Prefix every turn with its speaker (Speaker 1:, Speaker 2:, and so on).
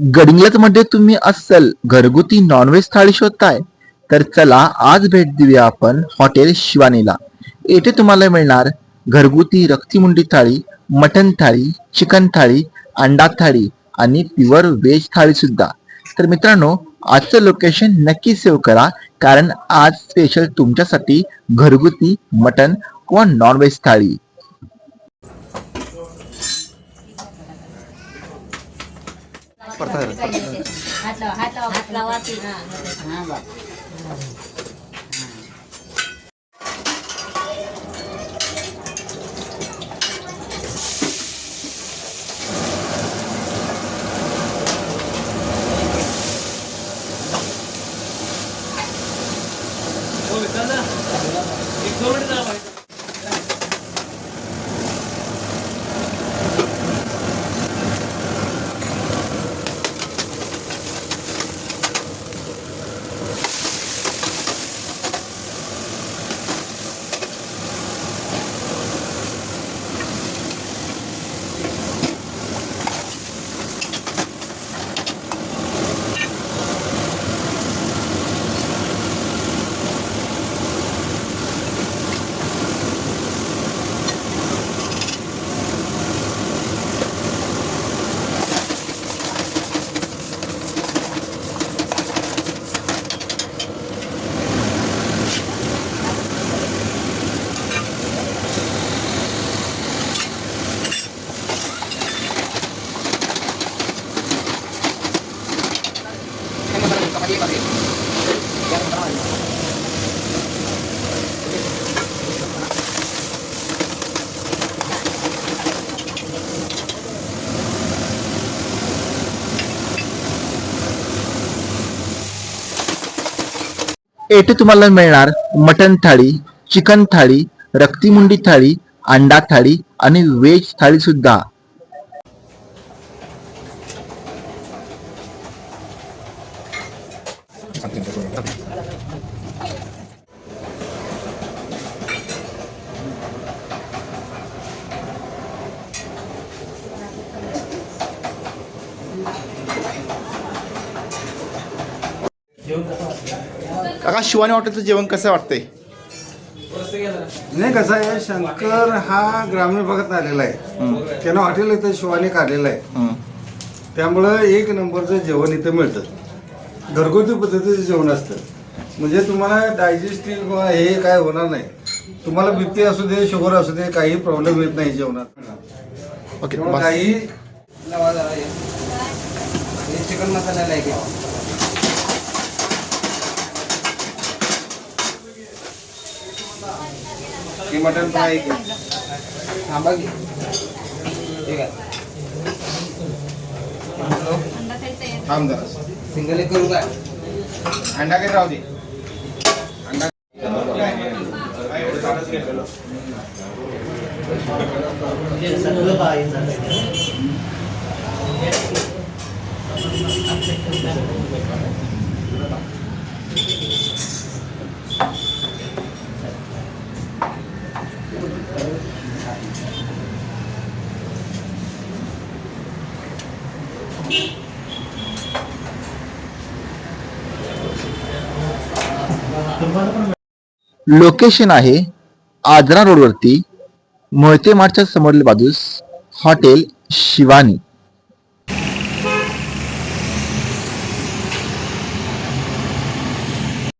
Speaker 1: गडिंग्लजमध्ये तुम्ही अस्सल घरगुती नॉनव्हेज थाळी शोधताय तर चला आज भेट देऊया आपण हॉटेल शिवानीला. येथे तुम्हाला मिळणार घरगुती रक्तीमुंडी थाळी मटन थाळी चिकन थाळी अंडा थाळी आणि प्युअर व्हेज थाळी सुद्धा. तर मित्रांनो आजचं लोकेशन नक्की सेव्ह करा कारण आज स्पेशल तुमच्यासाठी घरगुती मटन किंवा नॉनव्हेज थाळी.
Speaker 2: हात लावा. हात लावा. हात लावा हा बघ
Speaker 1: येथे तुम्हाला मिळणार मटन थाळी चिकन थाळी रक्तीमुंडी थाळी अंडा थाळी आणि व्हेज थाळी सुद्धा. काका शिवानी हॉटेलचं जेवण कसं वाटतंय?
Speaker 3: नाही कसं आहे शंकर हा ग्रामीण भागात आलेला आहे. त्यानं हॉटेल इथं शिवानी काढलेलं आहे. त्यामुळं एक नंबरचं जेवण इथं मिळतं. घरगुती पद्धतीचं जेवण असतं. म्हणजे तुम्हाला डायजेस्टिव्ह किंवा हे काय होणार नाही. तुम्हाला बीपी असू दे शुगर असू दे काही प्रॉब्लेम येत नाही जेवणात. काही
Speaker 4: चिकन मसाला आहे. की मटन फ्राय की थांबा की. ठीक आहे.
Speaker 3: थांब जरा.
Speaker 4: सिंगल एक करू काय?
Speaker 3: अंडा काही राहू दे.
Speaker 1: लोकेशन आहे आजरा रोडवरती मोहते मार्टच्या समोरील बाजूस हॉटेल शिवानी.